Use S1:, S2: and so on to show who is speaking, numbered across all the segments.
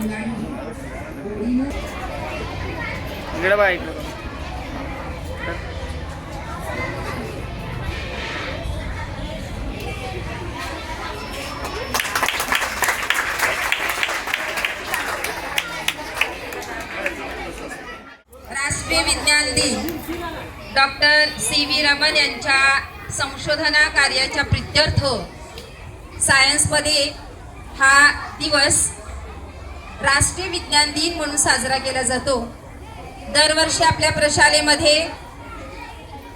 S1: इकडे बघा इकडे.
S2: राष्ट्रीय विज्ञान दिन. डॉक्टर सी व्ही रमन यांच्या संशोधना कार्याच्या प्रित्यर्थ. सायन्समध्ये हा दिवस राष्ट्रीय विज्ञान दिन म्हणून साजरा केला जातो. दरवर्षी आपल्या प्रशालेमध्ये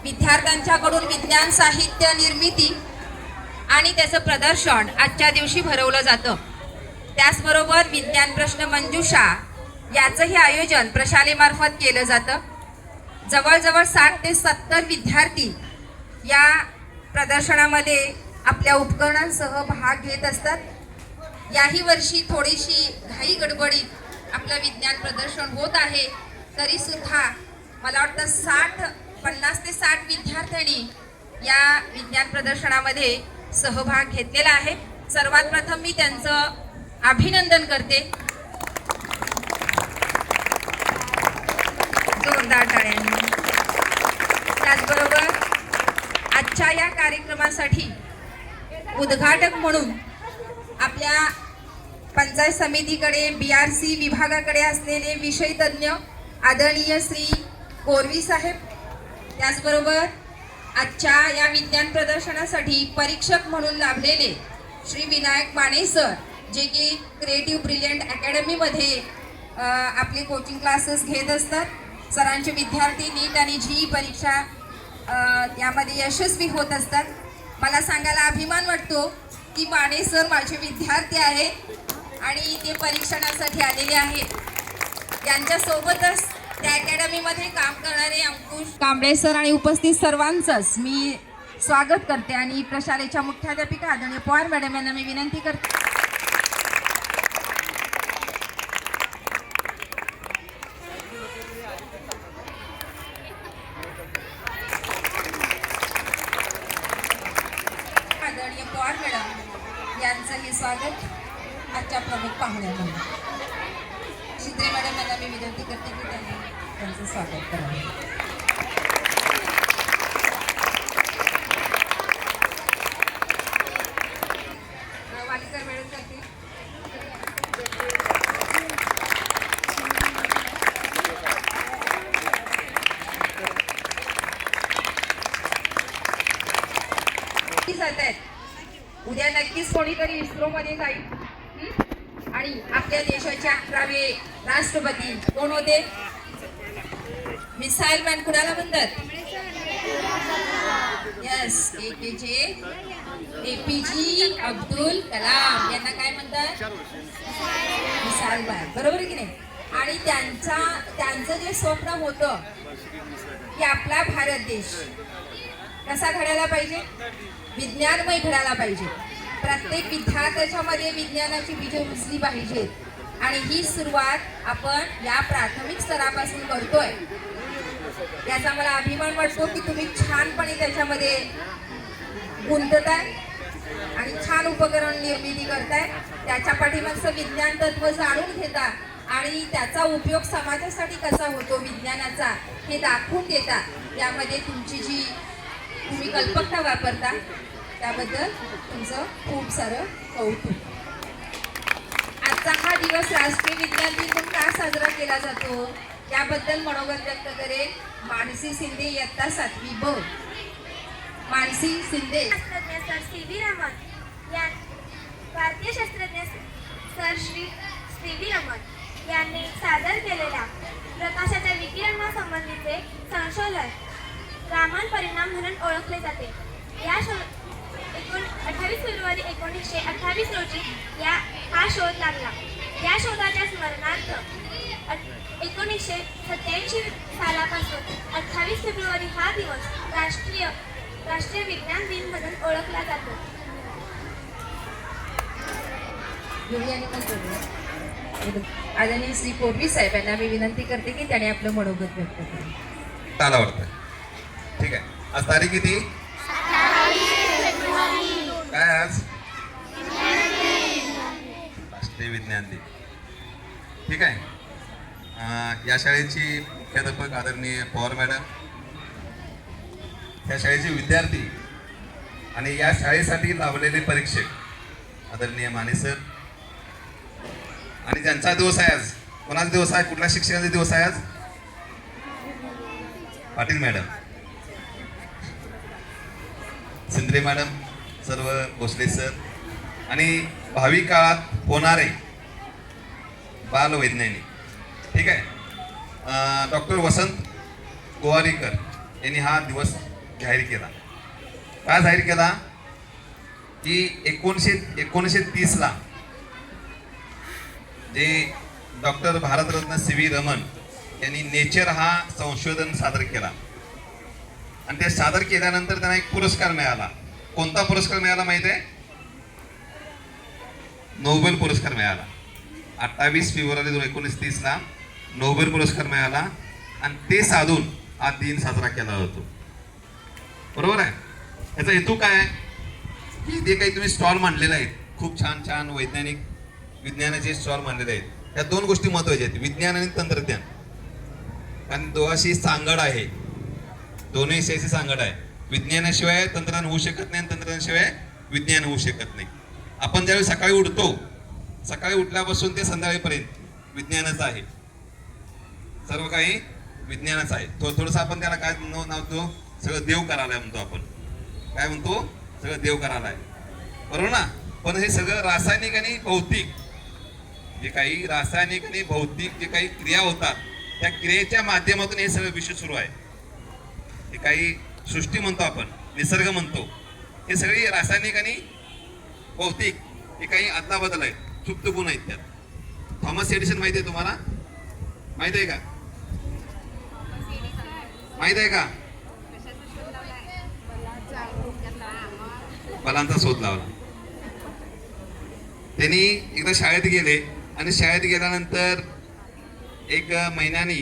S2: विद्यार्थ्यांच्याकडून विज्ञान साहित्य निर्मिती आणि त्याचं प्रदर्शन आजच्या दिवशी भरवलं जातं. त्याचबरोबर विज्ञान प्रश्न मंजुषा याचंही आयोजन प्रशालेमार्फत केलं जातं. जवळजवळ साठ ते सत्तर विद्यार्थी या प्रदर्शनामध्ये आपल्या उपकरणांसह भाग घेत असतात. याही वर्षी थोडीशी घाई गडबडीत आपलं विज्ञान प्रदर्शन होत आहे. तरी सुद्धा मला वाटतं साठ पन्नास ते साठ विद्यार्थ्यांनी या विज्ञान प्रदर्शनामध्ये सहभाग घेतलेला आहे. सर्वात प्रथम मी त्यांचं अभिनंदन करते. जोरदार टाळ्यांनी. त्याचबरोबर आजच्या या कार्यक्रमासाठी उद्घाटक म्हणून आपल्या पंचायत समितीकडे बी आर सी विभागाकडे असलेले विषय तज्ज्ञ आदरणीय श्री कोरवी साहेब. त्याचबरोबर आजच्या या विज्ञान प्रदर्शनासाठी परीक्षक म्हणून लाभलेले श्री विनायक माने सर जे की क्रिएटिव्ह ब्रिलियंट अकॅडमीमध्ये आपले कोचिंग क्लासेस घेत असतात. सरांचे विद्यार्थी नीट आणि जी परीक्षा यामध्ये यशस्वी होत असतात. मला सांगायला अभिमान वाटतो की माने सर माझे विद्यार्थी आहेत आणि ते परीक्षणासाठी आलेले आहेत. त्यांच्यासोबतच त्या अकॅडमीमध्ये काम करणारे अंकुश कांबळे सर आणि उपस्थित सर्वांचंच मी स्वागत करते आणि प्रशालेच्या मुख्याध्यापिका आदरणीय पवार मॅडम यांना मी विनंती करते आदरणीय पवार मॅडम यांचंही स्वागत आजच्या प्रमुख पाहुण्यांना शिंदे मॅडम यांना मी विनंती करते की त्यांनी त्यांचं स्वागत करावं अं, वालीकर मॅडमसाठी नक्की जात आहेत उद्या नक्कीच कोणीतरी इस्रोमध्ये जाईल. आणि आपल्या देशाचे अकरावे राष्ट्रपती कोण होते? मिसाईल मॅन कुणाला म्हणतात? Yes A K J A P G Abdul Kalam. यांना काय म्हणतात? Missile man. बरोबर आहे की नाही? आणि त्यांचा त्यांचं जे स्वप्न होतं की आपला भारत देश कसा घडायला पाहिजे? विज्ञानमय घडायला पाहिजे. प्रत्येक विद्यार्थ्याच्यामध्ये विज्ञानाची बीजे रुजली पाहिजेत आणि ही सुरुवात आपण या प्राथमिक स्तरापासून करतोय. याचा मला अभिमान वाटतो की तुम्ही छानपणे त्याच्यामध्ये गुंतताय आणि छान उपकरण निर्मिती करताय. त्याच्या पाठीमागचं विज्ञान तत्व जाणून घेता आणि त्याचा उपयोग समाजासाठी कसा होतो विज्ञानाचा हे दाखवून देता. यामध्ये तुमची जी तुम्ही कल्पकता वापरता त्याबद्दल तुमचं खूप सारं कौतुक. आजचा हा दिवस राष्ट्रीय विज्ञान दिन म्हणून का साजरा केला जातो? त्याबद्दल मनोगत व्यक्त करेल मानसी शिंदे इयत्ता सातवी ब मानसी शिंदे.
S3: शास्त्रज्ञ सर सी व्ही रमन या भारतीय शास्त्रज्ञ sir Shri C V Raman यांनी सादर केलेल्या प्रकाशाच्या विकिरणासंबंधीचे संशोधन रामन परिणाम म्हणून ओळखले जाते. या शो एकोण अठ्ठावीस फेब्रुवारी एकोणीसशे अठ्ठावीस रोजी या हा शोध लागला. या शोधाच्या स्मरणार्थ एकोणीसशे सत्याऐंशी सालापासून अठ्ठावीस फेब्रुवारी हा दिवस राष्ट्रीय राष्ट्रीय विज्ञान दिन म्हणून ओळखला जातो.
S2: आदरणीय श्री पोरवी साहेब यांना मी विनंती करते की त्याने आपलं मनोगत व्यक्त
S4: वाटतं ठीक आहे. आज तारीख किती? आज? राष्ट्रीय विज्ञान दिन. ठीक आहे. या शाळेची मुख्याध्यापक आदरणीय पवार मॅडम या शाळेचे विद्यार्थी आणि या शाळेसाठी लावलेले परीक्षक आदरणीय माने सर. आणि ज्यांचा दिवस आहे आज कोणाचा दिवस आहे? कुठल्या शिक्षकाचा दिवस आहे आज? पाटील मॅडम. सिंद्रे मॅडम. सर्व भोसले सर. आणि भावी काळात होणारे बालवैज्ञानिक. ठीक आहे? डॉक्टर वसंत गोवारीकर यांनी हा दिवस जाहीर केला. का जाहीर केला? की एकोणीसशे एकोणीसशे तीसला जे doctor Bharat Ratna C V Raman यांनी नेचर हा संशोधन सादर केला. आणि ते सादर केल्यानंतर त्यांना एक पुरस्कार मिळाला. कोणता पुरस्कार मिळाला माहिती आहे? नोबेल पुरस्कार मिळाला. अठ्ठावीस फेब्रुवारी दोन एकोणीस तीसला नोबेल पुरस्कार मिळाला आणि ते साधून हा दिन साजरा केला जातो. बरोबर आहे? याचा हेतू काय आहे? की जे काही तुम्ही स्टॉल मांडलेले आहेत खूप छान छान वैज्ञानिक विज्ञानाचे स्टॉल मांडलेले आहेत. या दोन गोष्टी महत्त्वाच्या आहेत विज्ञान आणि तंत्रज्ञान. कारण दोघाशी सांगड आहे. दोन्ही विषयाची सांगड आहे. विज्ञानाशिवाय तंत्रज्ञान होऊ शकत नाही आणि तंत्रज्ञानाशिवाय विज्ञान होऊ शकत नाही. आपण ज्यावेळी सकाळी उठतो सकाळी उठल्यापासून ते संध्याकाळीपर्यंत विज्ञानच आहे. सर्व काही विज्ञानच आहे. थोडं थोडंसं आपण त्याला काय नाव नावतो सगळं देव करायला म्हणतो आपण. काय म्हणतो? सगळं देव करायला आहे बरोबर ना? पण हे सगळं रासायनिक आणि भौतिक. जे काही रासायनिक आणि भौतिक जे काही क्रिया होतात त्या क्रियेच्या माध्यमातून हे सगळं विश्व सुरू आहे. हे काही सृष्टी म्हणतो आपण निसर्ग म्हणतो. हे सगळी रासायनिक आणि भौतिक हे काही अदलाबदल आहेत. सुप्त गुण आहेत त्यात. थॉमस एडिशन माहिती आहे तुम्हाला? माहीत आहे का? माहीत आहे का? बलांचा शोध लावला. त्यांनी एकदा शाळेत गेले आणि शाळेत गेल्यानंतर एक महिन्यानी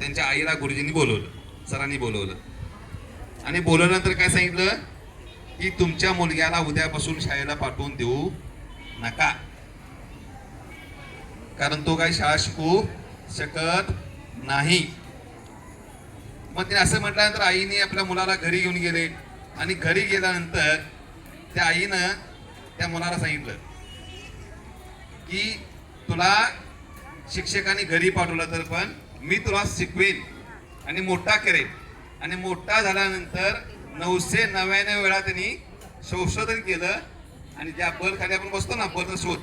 S4: त्यांच्या आईला गुरुजींनी बोलवलं सरांनी बोलवलं. आणि बोलवल्यानंतर काय सांगितलं? की तुमच्या मुलग्याला उद्यापासून शाळेला पाठवून देऊ नका. कारण तो काही शाळा शिकू शकत नाही. मग ते असं म्हटल्यानंतर आईने आपल्या मुलाला घरी घेऊन गेले. आणि घरी गेल्यानंतर त्या आईनं त्या मुलाला सांगितलं की तुला शिक्षकांनी घरी पाठवलं तर पण मी तुला शिकवेन आणि मोठा करेन. आणि मोठा झाल्यानंतर नऊशे नव्याण्णव वेळा त्यांनी संशोधन केलं. आणि ज्या बल खाली आपण बसतो ना बल शोध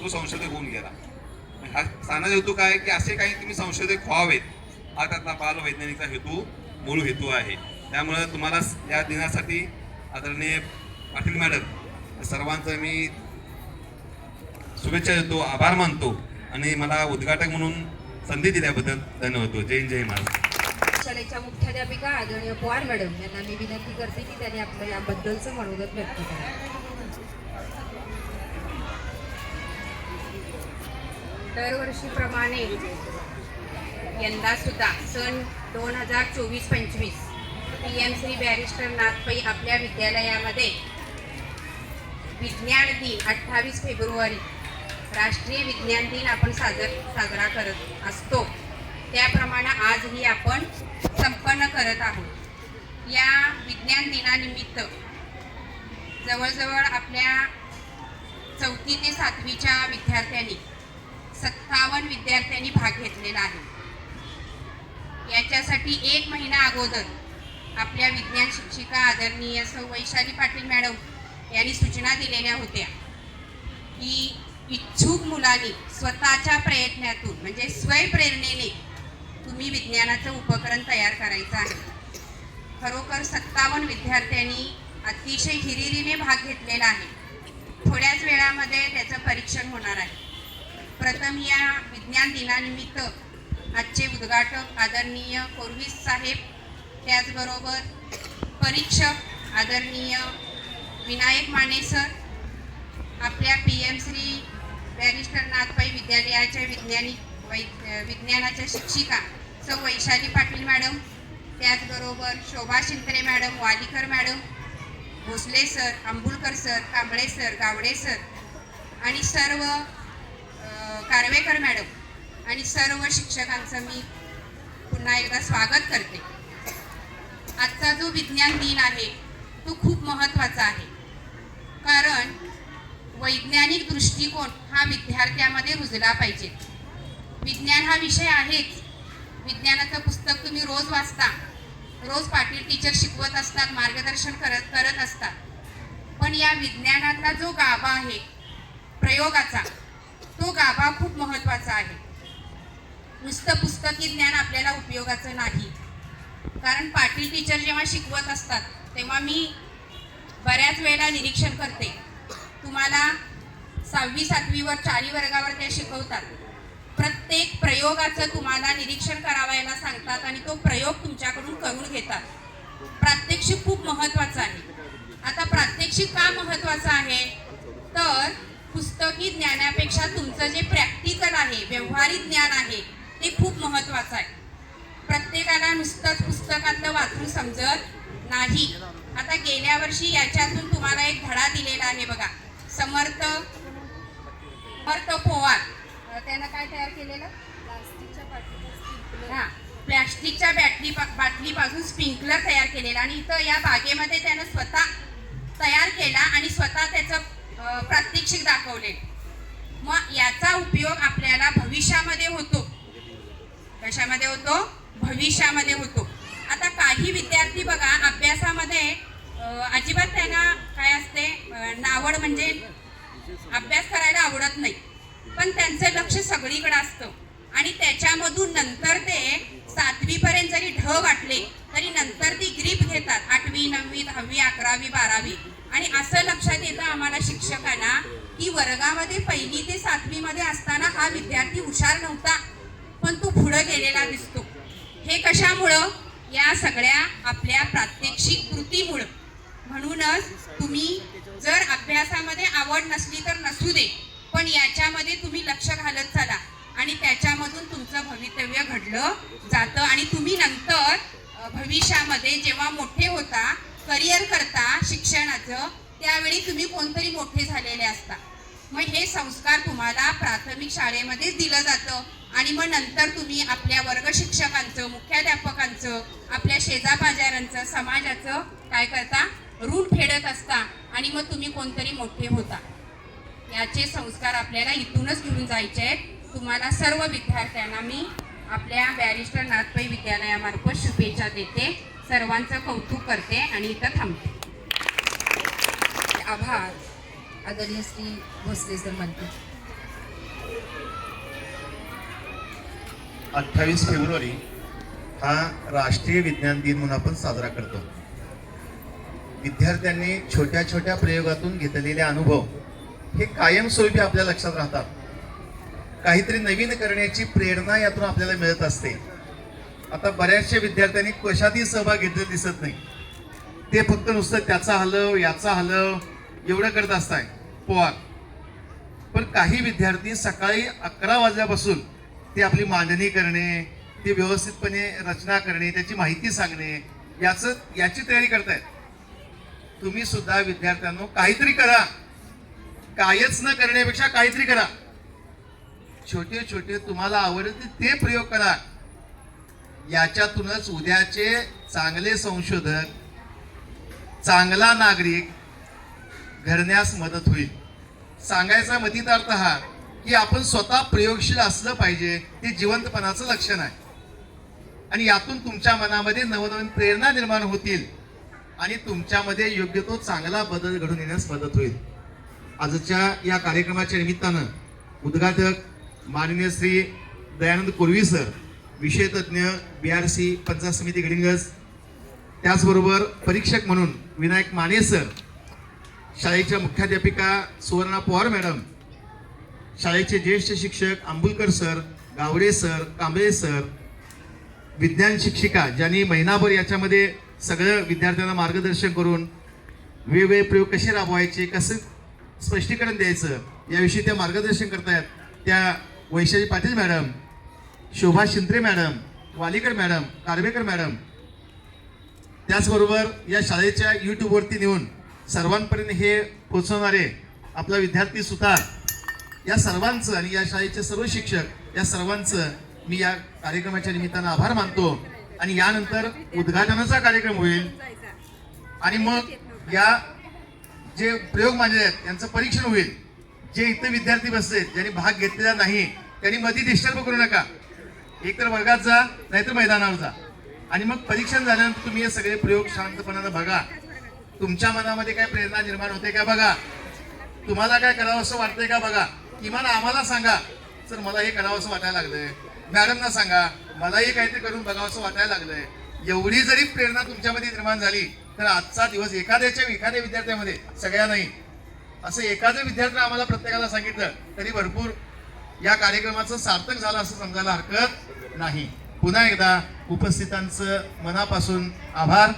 S4: तो संशोधक होऊन गेला. हा सांगण्याचा हेतू काय की असे काही तुम्ही संशोधक व्हावेत. हा त्यातला बाल वैज्ञानिकचा हेतू मूळ हेतू आहे. त्यामुळं तुम्हाला या दिनासाठी आदरणीय पाटील मॅडम सर्वांचं मी शुभेच्छा देतो आभार मानतो. आणि मला उद्घाटक म्हणून संधी दिल्याबद्दल धन्यवाद. जय जय महाराज
S2: शाळेच्या मुख्याध्यापिका आदरणीय पवार मॅडम यांना मी विनंती करते की त्यांनी आपलं याबद्दलचं मनोगत व्यक्त करा
S1: दरवर्षीप्रमाणे यंदा सुद्धा सन दोन हजार चोवीस पंचवीस P M Shri barrister Nathpai आपल्या विद्यालयामध्ये विज्ञान दिन अठ्ठावीस फेब्रुवारी राष्ट्रीय विज्ञान दिन आपण साजर साजरा करत असतो. त्याप्रमाणे आजही आपण संपन्न करत आहोत. या विज्ञान दिनानिमित्त जवळजवळ आपल्या चौथी ते सातवीच्या विद्यार्थ्यांनी सत्तावन्न विद्यार्थ्यांनी भाग घेतलेला आहे. याच्यासाठी एक महिना अगोदर आपल्या विज्ञान शिक्षिका आदरणीय सौ वैशाली पाटील मॅडम यांनी सूचना दिलेल्या होत्या की इच्छुक मुलांनी स्वतःच्या प्रयत्नातून म्हणजे स्वयंप्रेरणेने तुम्ही विज्ञानाचं उपकरण तयार करायचं आहे. खरोखर सत्तावन्न विद्यार्थ्यांनी अतिशय हिरिरीने भाग घेतलेला आहे. थोड्याच वेळामध्ये त्याचं परीक्षण होणार आहे. प्रथम या विज्ञान दिनानिमित्त आजचे उद्घाटक आदरणीय कोरवीस साहेब त्याचबरोबर परीक्षक आदरणीय विनायक माने सर आपल्या P M Shri barrister Nathbai विद्यालयाच्या विज्ञानी विज्ञानाच्या शिक्षिका सौ वैशाली पाटील मॅडम त्याचबरोबर Shobha Shintre madam Walikar madam Bhosale sir Ambulkar sir Kamble sir Gawade sir आणि सर्व कारवेकर मॅडम आणि सर्व शिक्षकांचं मी पुन्हा एकदा स्वागत करते. आजचा जो विज्ञान दिन आहे तो खूप महत्त्वाचा आहे. कारण वैज्ञानिक दृष्टिकोन हा विद्यार्थ्यामध्ये रुजला पाहिजे. विज्ञान हा विषय आहेच. विज्ञानाचं पुस्तक तुम्ही रोज वाचता. रोज पाटील टीचर शिकवत असतात मार्गदर्शन करत करत असतात. पण या विज्ञानातला जो गाभा आहे प्रयोगाचा तो गाभा खूप महत्त्वाचा आहे. नुसतं पुस्तकी ज्ञान आपल्याला उपयोगाचं नाही. कारण पाटील टीचर जेव्हा शिकवत असतात तेव्हा मी बऱ्याच वेळेला निरीक्षण करते. तुम्हाला सहावी सातवीवर चारी वर्गावर ते शिकवतात. प्रत्येक प्रयोगाचं तुम्हाला निरीक्षण करावायला सांगतात आणि तो प्रयोग तुमच्याकडून करून घेतात. प्रात्यक्षिक खूप महत्त्वाचं आहे. आता प्रात्यक्षिक का महत्त्वाचं आहे? तर पुस्तकी ज्ञानापेक्षा तुमचं जे प्रॅक्टिकल आहे व्यवहारिक ज्ञान आहे ते खूप महत्त्वाचं आहे. प्रत्येकाला नुसतंच पुस्तकातलं वाचून समजत नाही. आता गेल्या वर्षी याच्यातून तुम्हाला एक धडा दिलेला आहे बघा. समर्थ समर्थ पोवार. काय तयार केलेलं? हा प्लॅस्टिकच्या बॅटली बाटलीपासून स्प्रिंकलर तयार केलेला. आणि इथं या बागेमध्ये त्यानं स्वतः तयार केला आणि स्वतः त्याचं प्रात्यक्षिक दाखवले मग याचा उपयोग आपल्याला भविष्यामध्ये होतो. कशामध्ये होतो? भविष्यामध्ये होतो. आता काही विद्यार्थी बघा अभ्यासामध्ये अजिबात त्यांना काय असते नावड म्हणजे अभ्यास करायला आवडत नाही. पण त्यांचं लक्ष सगळीकडे असतं. आणि त्याच्यामधून नंतर ते सातवीपर्यंत जरी ढ वाटले तरी नंतर ती ग्रीप घेतात. आठवी नववी दहावी अकरावी बारावी. आणि असं लक्षात येतं आम्हाला शिक्षकांना की वर्गामध्ये पहिली ते सातवीमध्ये असताना हा विद्यार्थी हुशार नव्हता पण तो पुढं गेलेला दिसतो. हे कशामुळं? या सगळ्या आपल्या प्रात्यक्षिक कृतीमुळं. म्हणूनच तुम्ही जर अभ्यासामध्ये आवड नसली तर नसू दे. करिअर करता शिक्षणाचं त्यावेळी तुम्ही कोणतरी मोठे झालेले असता. मग हे संस्कार तुम्हाला प्राथमिक शाळेमध्येच दिलं जातं आणि मग नंतर तुम्ही आपल्या वर्ग शिक्षकांचं मुख्याध्यापकांचं आपल्या शेजापाजारांचं समाजाचं काय करता? रूढ फेडत असता आणि मग तुम्ही कोणतरी मोठे होता. याचे संस्कार आपल्याला इथूनच घेऊन जायचे आहेत. तुम्हाला सर्व विद्यार्थ्यांना मी आपल्या बॅरिस्टर नाथपै विद्यालयामार्फत शुभेच्छा देते. सर्वांचं कौतुक करते आणि इथं थांबते.
S2: आभार आदरणीय श्री भोसले सर म्हणते
S5: अठ्ठावीस फेब्रुवारी हा राष्ट्रीय विज्ञान दिन म्हणून आपण साजरा करतो. विद्यार्थ्यांनी छोट्या छोट्या प्रयोगातून घेतलेले अनुभव हे कायमस्वरूपी आपल्या लक्षात राहतात. काहीतरी नवीन करण्याची प्रेरणा यातून आपल्याला मिळत असते. आता बऱ्याचशा विद्यार्थ्यांनी कशातही सहभाग घेतलेला दिसत नाही. ते फक्त नुसतं त्याचा हलव याचा हलव एवढं करत असताय. पोवार. पण काही विद्यार्थी सकाळी अकरा वाजल्यापासून ते आपली मांडणी करणे ती व्यवस्थितपणे रचना करणे त्याची माहिती सांगणे याचं याची तयारी करतायत. तुम्ही सुद्धा विद्यार्थ्यांनो काहीतरी करा. कायच न करण्यापेक्षा काहीतरी करा. छोटे छोटे तुम्हाला आवडते ते प्रयोग करा. याच्यातूनच उद्याचे चांगले संशोधक चांगला नागरिक घडण्यास मदत होईल. सांगायचा मतितार्थ हा की आपण स्वतः प्रयोगशील असलं पाहिजे ते जिवंतपणाचं लक्षण आहे. आणि यातून तुमच्या मनामध्ये नवनवीन प्रेरणा निर्माण होतील आणि तुमच्यामध्ये योग्य तो चांगला बदल घडून येण्यास मदत होईल. आजच्या या कार्यक्रमाच्या निमित्तानं उद्घाटक माननीय श्री दयानंद कुर्वी सर विषयतज्ञ बी आर सी पंचायत समिती गडिंगज. त्याचबरोबर परीक्षक म्हणून विनायक माने सर शाळेच्या मुख्याध्यापिका सुवर्णा पवार मॅडम शाळेचे ज्येष्ठ शिक्षक Ambulkar sir Gawade sir Kamble sir विज्ञान शिक्षिका ज्यांनी महिनाभर याच्यामध्ये सगळं विद्यार्थ्यांना मार्गदर्शन करून वेगवेगळे प्रयोग कसे राबवायचे कसं स्पष्टीकरण द्यायचं याविषयी त्या मार्गदर्शन करतायत त्या Vaishali Patil madam Shobha Shintre madam Walikar madam Karvekar madam. त्याचबरोबर या शाळेच्या यूट्यूबवरती नेऊन सर्वांपर्यंत हे पोचवणारे आपला विद्यार्थी सुतार या सर्वांचं आणि या शाळेचे सर्व शिक्षक या सर्वांचं मी या कार्यक्रमाच्या निमित्तानं आभार मानतो. आणि यानंतर उद्घाटनाचा कार्यक्रम होईल. आणि मग या जे प्रयोग मांडले आहेत त्यांचं परीक्षण होईल. जे इथं विद्यार्थी बसलेत ज्यांनी भाग घेतलेला नाही त्यांनी मध्ये डिस्टर्ब करू नका. एकतर वर्गात जा नाहीतर मैदानावर जा. आणि मग परीक्षण झाल्यानंतर तुम्ही हे सगळे प्रयोग शांतपणानं बघा. तुमच्या मनामध्ये काय प्रेरणा निर्माण होते का बघा. तुम्हाला काय करावं असं वाटतंय का बघा. किमान आम्हाला सांगा. सर मला हे करावं असं वाटायला लागलंय. मॅडमना सांगा. मलाही काहीतरी करून बघावं असं वाटायला लागलंय. एवढी जरी प्रेरणा तुमच्यामध्ये निर्माण झाली तर आजचा दिवस एखाद्याच्या एखाद्या विद्यार्थ्यामध्ये सगळ्या नाही असं एखादं विद्यार्थ्यानं आम्हाला प्रत्येकाला सांगितलं तरी भरपूर या कार्यक्रमाचं सार्थक झालं असं समजायला हरकत नाही. पुन्हा एकदा उपस्थितांचं मनापासून आभार.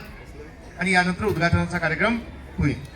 S5: आणि यानंतर उद्घाटनाचा कार्यक्रम होईल.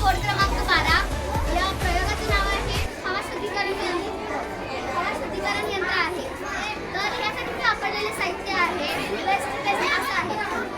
S3: कोड क्रमांक बारा या प्रयोगाचे नाव आहे हवा शुद्धीकरण यंत्र हवा शुद्धीकरण यंत्र आहे. तर यासाठी वापरलेले साहित्य आहे वेस्ट बेस्ट असं आहे.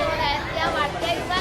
S3: मोठे मोठे आहेत त्या वाढत्या युगात